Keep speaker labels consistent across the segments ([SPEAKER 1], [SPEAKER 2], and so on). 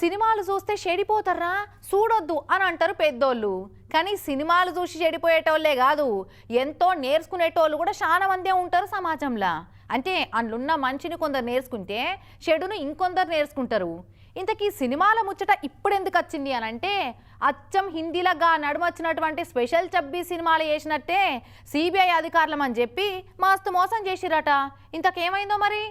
[SPEAKER 1] సినిమాలు చూస్తే చెడిపోతారా? చూడొద్దు అని అంటారు పెద్దోళ్ళు. కానీ సినిమాలు చూసి చెడిపోయేటోళ్ళే కాదు ఎంతో నేర్చుకునేటోళ్ళు కూడా చాలా మందే ఉంటారు సమాజంలో. అంటే అందులో మంచిని కొందరు నేర్చుకుంటే చెడును ఇంకొందరు నేర్చుకుంటారు. ఇంతకీ సినిమాల ముచ్చట ఇప్పుడు ఎందుకు వచ్చింది అని అంటే అచ్చం హిందీలగా నడుమొచ్చినటువంటి స్పెషల్ చబ్బీ సినిమాలు చేసినట్టే సిబిఐ అధికారులమని చెప్పి మస్తు మోసం చేసిరట. ఇంతకేమైందో మరి?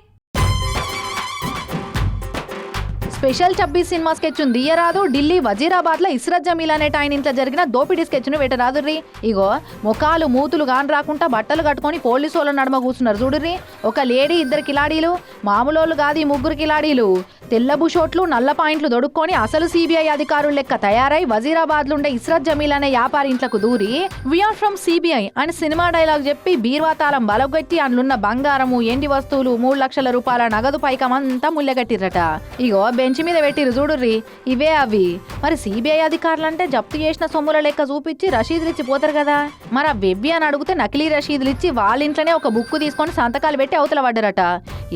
[SPEAKER 1] స్పెషల్ చబ్బీ సినిమా స్కెచ్ దియరాదు ఢిల్లీ వజీరాబాద్లో ఇస్రత్ జమీల్ అనేట ఆయన ఇంట్లో జరిగిన దోపిడీ స్కెచ్ను పెట్టరాదుర్రి ఇగో ముఖాలు మూతులు గాని రాకుండా బట్టలు కట్టుకొని పోలీసు వాళ్ళ నడుమ కూర్చున్నారు. చూడుర్రి ఒక లేడీ ఇద్దరు కిలాడీలు మామూలు కాదు ఈ ముగ్గురు కిలాడీలు. తెల్ల బుషోట్లు నల్ల పాయింట్లు దొడుక్కొని అసలు సిబిఐ అధికారులు లెక్క తయారై వజీరాబాద్ ఉండే ఇస్రత్ జమీల్ అనే వ్యాపారి ఇంట్లకు దూరి వీఆర్ ఫ్రమ్ సిబిఐ అని సినిమా డైలాగ్ చెప్పి బీర్వాతాలం బలగొట్టి అందులున్న బంగారము ఎండి వస్తువులు మూడు లక్షల రూపాయల నగదు పైకం అంతా ముల్లెగట్టిర్రట. ఇగో బెంచ్ మీద పెట్టిరు చూడుర్రి ఇవే అవి. మరి సిబిఐ అధికారులంటే జప్తు చేసిన సొమ్ముల లెక్క చూపించి రషీదులు ఇచ్చి పోతారు కదా. మరి ఆ వెవ్వి అని అడిగితే నకిలీ రషీదులు ఇచ్చి వాళ్ళ ఇంట్లోనే ఒక బుక్ తీసుకొని సంతకాలు పెట్టి అవతల పడ్డరట.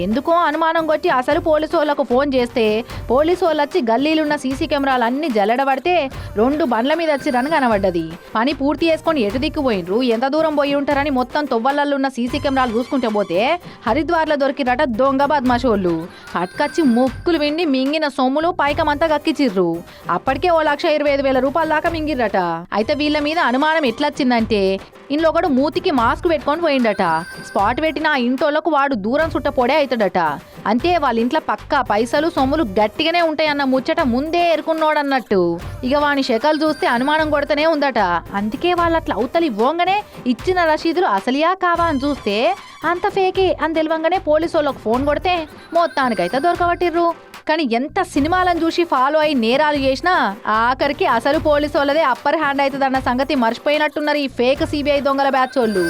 [SPEAKER 1] ఎందుకో అనుమానం కొట్టి అసలు పోలీసు వాళ్ళకు ఫోన్ చేస్తే పోలీసు వాళ్ళు వచ్చి గల్లీలున్న సీసీ కెమెరాలు అన్ని జల్లడబడితే రెండు బండ్ల మీద వచ్చి రన్ కనబడ్డది. పని పూర్తి చేసుకొని ఎటు దిక్కుపోయినరు ఎంత దూరం పోయి ఉంటారని మొత్తం తొవ్వలలో ఉన్న సీసీ కెమెరాలు చూసుకుంటే పోతే హరిద్వార్లో దొరికిరట దొంగ బద్మాషోళ్ళు. అట్కచ్చి ముక్కులు విండి మింగిన సొమ్ములు పైకమంతా కక్కిచ్చిర్రు అప్పటికే ఓ లక్ష ఇరవై ఐదు వేల రూపాయల దాకా మింగిర్రట. అయితే వీళ్ళ మీద అనుమానం ఎట్లొచ్చిందంటే ఇంట్లో ఒకడు మూతికి మాస్క్ పెట్టుకొని పోయిండట. స్పాట్ పెట్టిన ఆ ఇంటోళ్ళకు వాడు దూరం చుట్టపోడే అవుతాడట అంతే వాళ్ళ ఇంట్లో పక్క పైసలు సొమ్ములు గట్టిగానే ఉంటాయన్న ముచ్చట ముందే ఎరుకున్నోడన్నట్టు ఇక వాని శకలు చూస్తే అనుమానం కొడతనే ఉందట. అందుకే వాళ్ళు అట్లా అవతలి ఇవ్వంగానే ఇచ్చిన రసీదులు అసలియా కావా అని చూస్తే అంత ఫేకే అని తెలివంగానే పోలీసు వాళ్ళకు ఫోన్ కొడితే మొత్తానికైతే దొరకబట్టిర్రు. కానీ ఎంత సినిమాలను చూసి ఫాలో అయి నేరాలు చేసినా ఆఖరికి అసలు పోలీసు వాళ్ళదే అప్పర్ హ్యాండ్ అవుతుందన్న సంగతి మర్చిపోయినట్టున్నారు ఈ ఫేక్ సిబిఐ దొంగల బ్యాచ్ వాళ్ళు